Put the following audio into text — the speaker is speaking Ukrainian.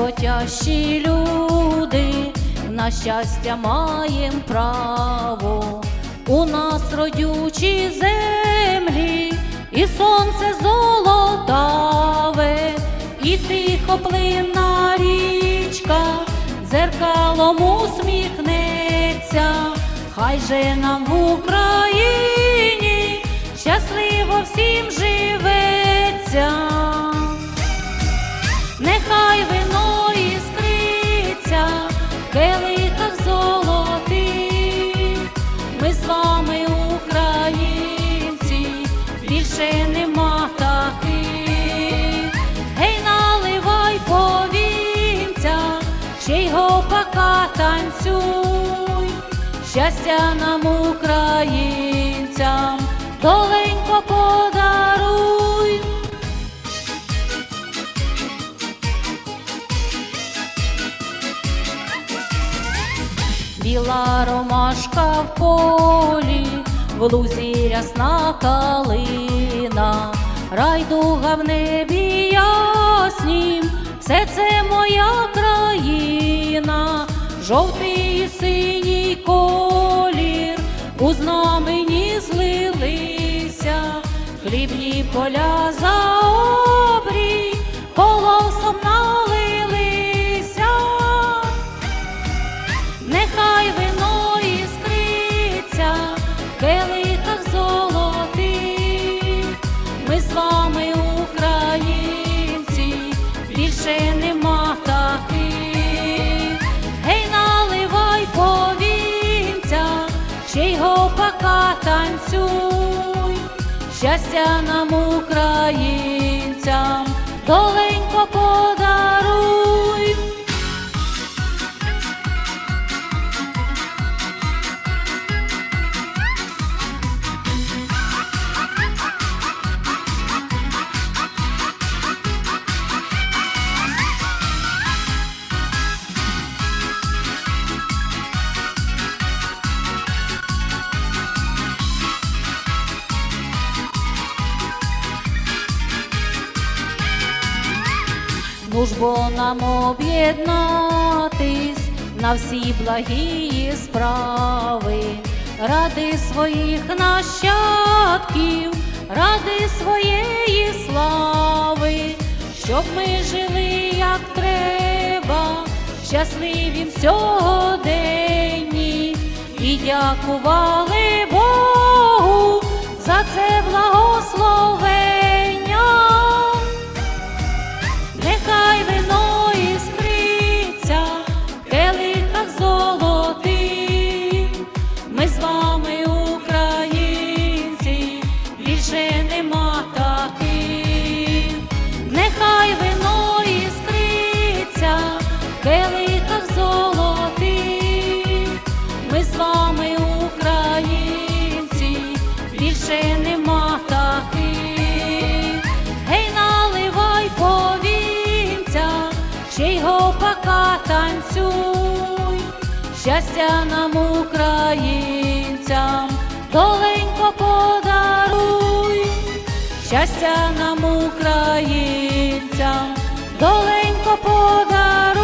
роботящі люди, на щастя маєм право. У нас родючі землі, і сонце золотаве, і тихо плинна річка, дзеркалом усміхнеться, хай же нам в Україні ще й гопака танцюй. Щастя нам, українцям, доленько подаруй. Біла ромашка в полі, в лузі рясна калина, райдуга в небі яснім, все це моя країна, жовтий і синій колір, у знамені злилися, хлібні поля за обрій, полосом налилися. Щастя нам, українцям, доленько подаруй. Ну ж бо нам об'єднатись на всі благі справи, ради своїх нащадків, ради своєї слави, щоб ми жили як треба, щасливі в сьогоденні. І дякували Богу за це Щастя нам, українцям, доленько подаруй. Щастя нам, українцям, доленько подаруй.